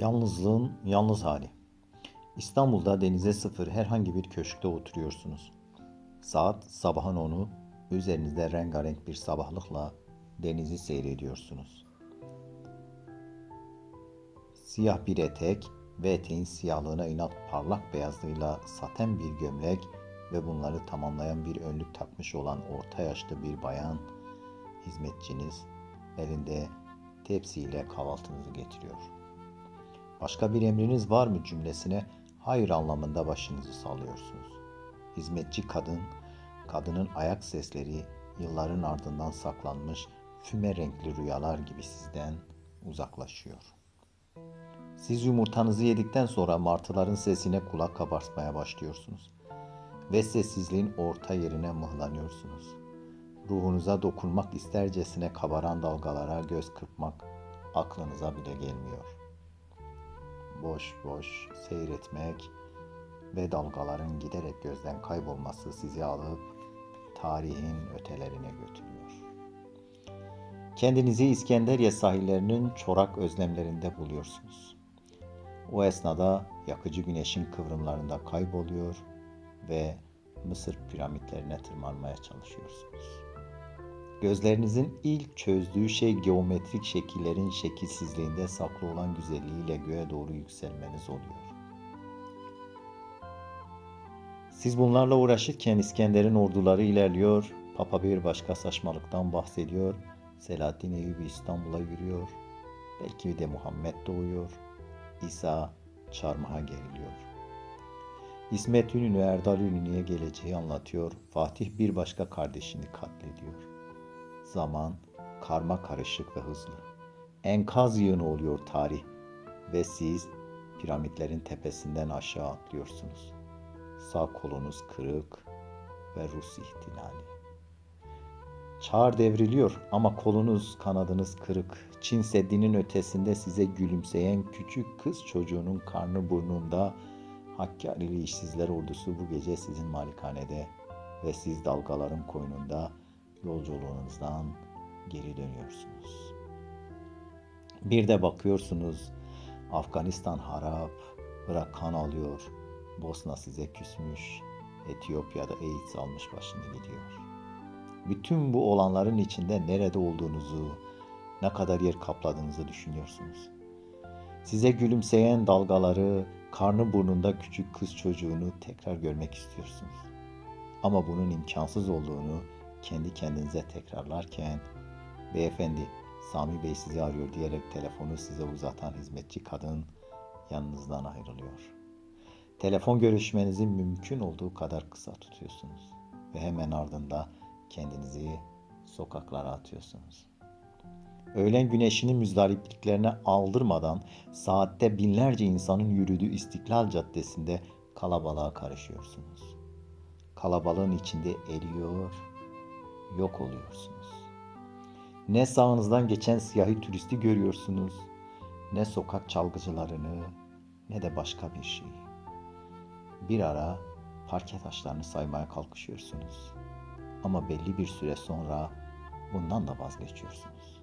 Yalnızlığın yalnız hali. İstanbul'da denize sıfır herhangi bir köşkte oturuyorsunuz. Saat sabahın onu, üzerinizde rengarenk bir sabahlıkla denizi seyrediyorsunuz. Siyah bir etek ve eteğin siyahlığına inat parlak beyazlığıyla saten bir gömlek ve bunları tamamlayan bir önlük takmış olan orta yaşlı bir bayan, hizmetçiniz elinde tepsiyle kahvaltınızı getiriyor. Başka bir emriniz var mı cümlesine hayır anlamında başınızı sallıyorsunuz. Hizmetçi kadın, kadının ayak sesleri yılların ardından saklanmış füme renkli rüyalar gibi sizden uzaklaşıyor. Siz yumurtanızı yedikten sonra martıların sesine kulak kabartmaya başlıyorsunuz. Ve sessizliğin orta yerine mıhlanıyorsunuz. Ruhunuza dokunmak istercesine kabaran dalgalara göz kırpmak aklınıza bile gelmiyor. Boş boş seyretmek ve dalgaların giderek gözden kaybolması sizi alıp tarihin ötelerine götürüyor. Kendinizi İskenderiye sahillerinin çorak özlemlerinde buluyorsunuz. O esnada yakıcı güneşin kıvrımlarında kayboluyor ve Mısır piramitlerine tırmanmaya çalışıyorsunuz. Gözlerinizin ilk çözdüğü şey geometrik şekillerin şekilsizliğinde saklı olan güzelliğiyle göğe doğru yükselmeniz oluyor. Siz bunlarla uğraşırken İskender'in orduları ilerliyor, Papa bir başka saçmalıktan bahsediyor, Selahattin Eyyubi İstanbul'a yürüyor, belki de Muhammed doğuyor, İsa çarmıha geriliyor. İsmet İnönü Erdal İnönü'ye geleceği anlatıyor, Fatih bir başka kardeşini katlediyor. Zaman karma karışık ve hızlı. Enkaz yığını oluyor tarih ve siz piramitlerin tepesinden aşağı atlıyorsunuz. Sağ kolunuz kırık ve Rus ihtilali. Çağır devriliyor ama kolunuz kanadınız kırık. Çin Seddi'nin ötesinde size gülümseyen küçük kız çocuğunun karnı burnunda Hakkari'li işsizler ordusu bu gece sizin malikanede ve siz dalgaların koynunda yolculuğunuzdan geri dönüyorsunuz. Bir de bakıyorsunuz Afganistan harap, Irak kan alıyor, Bosna size küsmüş, Etiyopya'da AIDS almış başını gidiyor. Bütün bu olanların içinde nerede olduğunuzu, ne kadar yer kapladığınızı düşünüyorsunuz. Size gülümseyen dalgaları, karnı burnunda küçük kız çocuğunu tekrar görmek istiyorsunuz. Ama bunun imkansız olduğunu kendi kendinize tekrarlarken beyefendi Sami Bey sizi arıyor diyerek telefonu size uzatan hizmetçi kadın yanınızdan ayrılıyor. Telefon görüşmenizi mümkün olduğu kadar kısa tutuyorsunuz ve hemen ardında kendinizi sokaklara atıyorsunuz. Öğlen güneşinin müzdaripliklerine aldırmadan saatte binlerce insanın yürüdüğü İstiklal Caddesi'nde kalabalığa karışıyorsunuz. Kalabalığın içinde eriyor, yok oluyorsunuz. Ne sağınızdan geçen siyahi turisti görüyorsunuz, ne sokak çalgıcılarını, ne de başka bir şeyi. Bir ara parke taşlarını saymaya kalkışıyorsunuz. Ama belli bir süre sonra bundan da vazgeçiyorsunuz.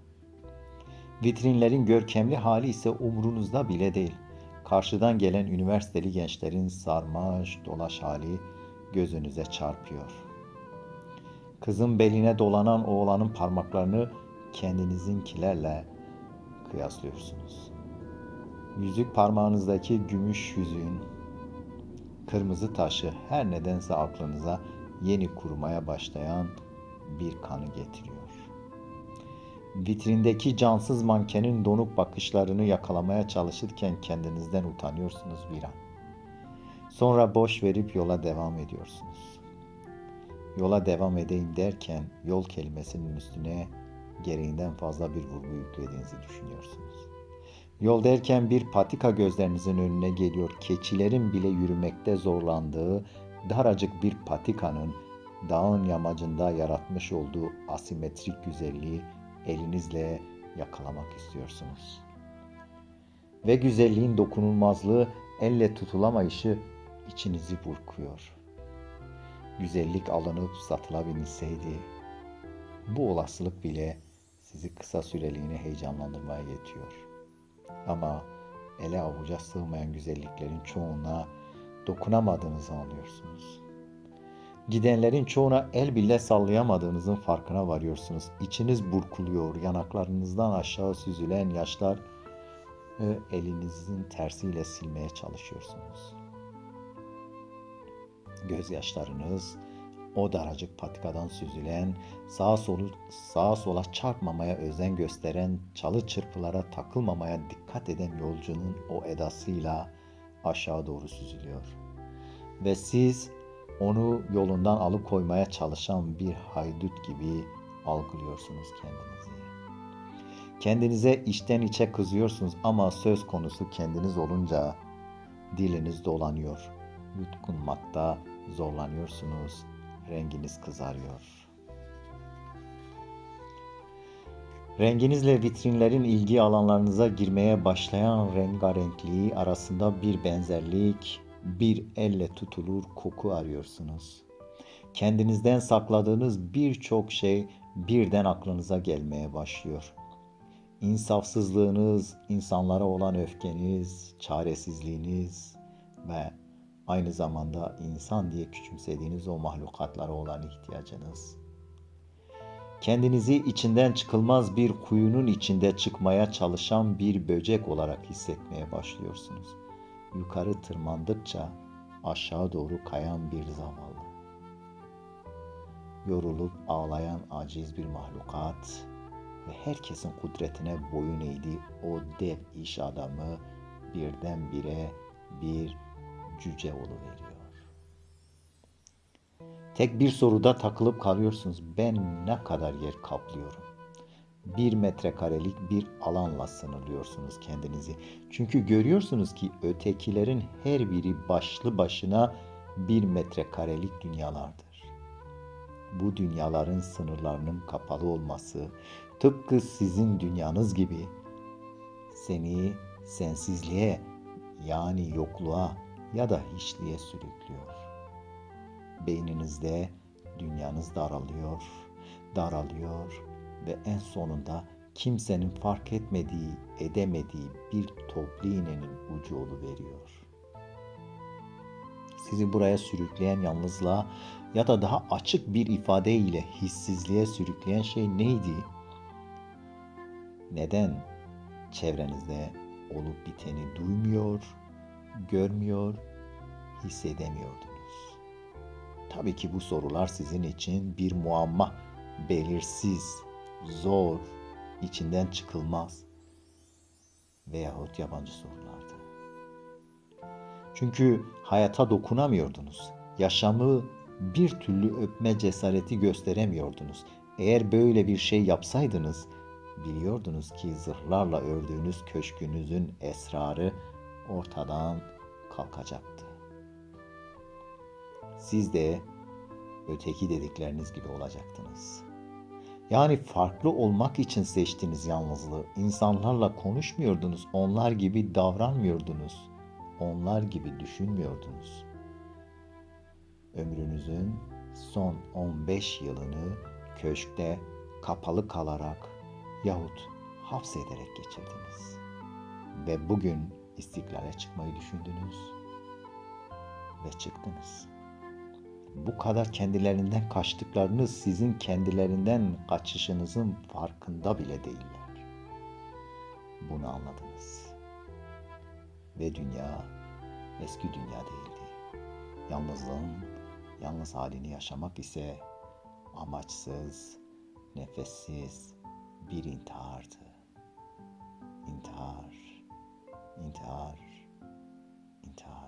Vitrinlerin görkemli hali ise umrunuzda bile değil. Karşıdan gelen üniversiteli gençlerin sarmaş dolaş hali gözünüze çarpıyor. Kızın beline dolanan oğlanın parmaklarını kendinizinkilerle kıyaslıyorsunuz. Yüzük parmağınızdaki gümüş yüzüğün kırmızı taşı her nedense aklınıza yeni kurumaya başlayan bir kanı getiriyor. Vitrindeki cansız mankenin donuk bakışlarını yakalamaya çalışırken kendinizden utanıyorsunuz bir an. Sonra boş verip yola devam ediyorsunuz. Yola devam edeyim derken yol kelimesinin üstüne gereğinden fazla bir vurgu yüklediğinizi düşünüyorsunuz. Yol derken bir patika gözlerinizin önüne geliyor. Keçilerin bile yürümekte zorlandığı daracık bir patikanın dağın yamacında yaratmış olduğu asimetrik güzelliği elinizle yakalamak istiyorsunuz. Ve güzelliğin dokunulmazlığı, elle tutulamayışı içinizi burkuyor. Güzellik alınıp satılabilseydi, bu olasılık bile sizi kısa süreliğine heyecanlandırmaya yetiyor. Ama ele avuca sığmayan güzelliklerin çoğuna dokunamadığınızı anlıyorsunuz. Gidenlerin çoğuna el bile sallayamadığınızın farkına varıyorsunuz. İçiniz burkuluyor, yanaklarınızdan aşağı süzülen yaşlar ve elinizin tersiyle silmeye çalışıyorsunuz. Gözyaşlarınız o daracık patikadan süzülen, sağa solu sağa sola çarpmamaya özen gösteren, çalı çırpılara takılmamaya dikkat eden yolcunun o edasıyla aşağı doğru süzülüyor. Ve siz onu yolundan alıkoymaya çalışan bir haydut gibi algılıyorsunuz kendinizi. Kendinize içten içe kızıyorsunuz ama söz konusu kendiniz olunca diliniz dolanıyor. Yutkunmakta zorlanıyorsunuz. Renginiz kızarıyor. Renginizle vitrinlerin ilgi alanlarınıza girmeye başlayan rengarenkliği arasında bir benzerlik, bir elle tutulur koku arıyorsunuz. Kendinizden sakladığınız birçok şey birden aklınıza gelmeye başlıyor. İnsafsızlığınız, insanlara olan öfkeniz, çaresizliğiniz ve aynı zamanda insan diye küçümsediğiniz o mahlukatlara olan ihtiyacınız. Kendinizi içinden çıkılmaz bir kuyunun içinde çıkmaya çalışan bir böcek olarak hissetmeye başlıyorsunuz. Yukarı tırmandıkça aşağı doğru kayan bir zavallı. Yorulup ağlayan aciz bir mahlukat ve herkesin kudretine boyun eğdiği o dev iş adamı birdenbire bir cüce veriyor. Tek bir soruda takılıp kalıyorsunuz. Ben ne kadar yer kaplıyorum? Bir metrekarelik bir alanla sınırlıyorsunuz kendinizi. Çünkü görüyorsunuz ki ötekilerin her biri başlı başına bir metrekarelik dünyalardır. Bu dünyaların sınırlarının kapalı olması tıpkı sizin dünyanız gibi seni sensizliğe yani yokluğa ya da hiçliğe sürüklüyor. Beyninizde dünyanız daralıyor, daralıyor ve en sonunda kimsenin fark etmediği, edemediği bir toplu iğnenin ucu veriyor. Sizi buraya sürükleyen yalnızlığa ya da daha açık bir ifade ile hissizliğe sürükleyen şey neydi? Neden çevrenizde olup biteni duymuyor, görmüyor, hissedemiyordunuz. Tabii ki bu sorular sizin için bir muamma, belirsiz, zor, içinden çıkılmaz veyahut yabancı sorulardı. Çünkü hayata dokunamıyordunuz. Yaşamı bir türlü öpme cesareti gösteremiyordunuz. Eğer böyle bir şey yapsaydınız, biliyordunuz ki zırhlarla ördüğünüz köşkünüzün esrarı ortadan kalkacaktı. Siz de öteki dedikleriniz gibi olacaktınız. Yani farklı olmak için seçtiniz yalnızlığı. İnsanlarla konuşmuyordunuz, onlar gibi davranmıyordunuz, onlar gibi düşünmüyordunuz. Ömrünüzün son 15 yılını köşkte kapalı kalarak yahut hapsederek geçirdiniz. Ve bugün istiklale çıkmayı düşündünüz ve çıktınız. Bu kadar kendilerinden kaçtıklarınız sizin kendilerinden kaçışınızın farkında bile değiller. Bunu anladınız. Ve dünya eski dünya değildi. Yalnızlığın yalnız halini yaşamak ise amaçsız, nefessiz bir intihardı. İntihar intihar, intihar.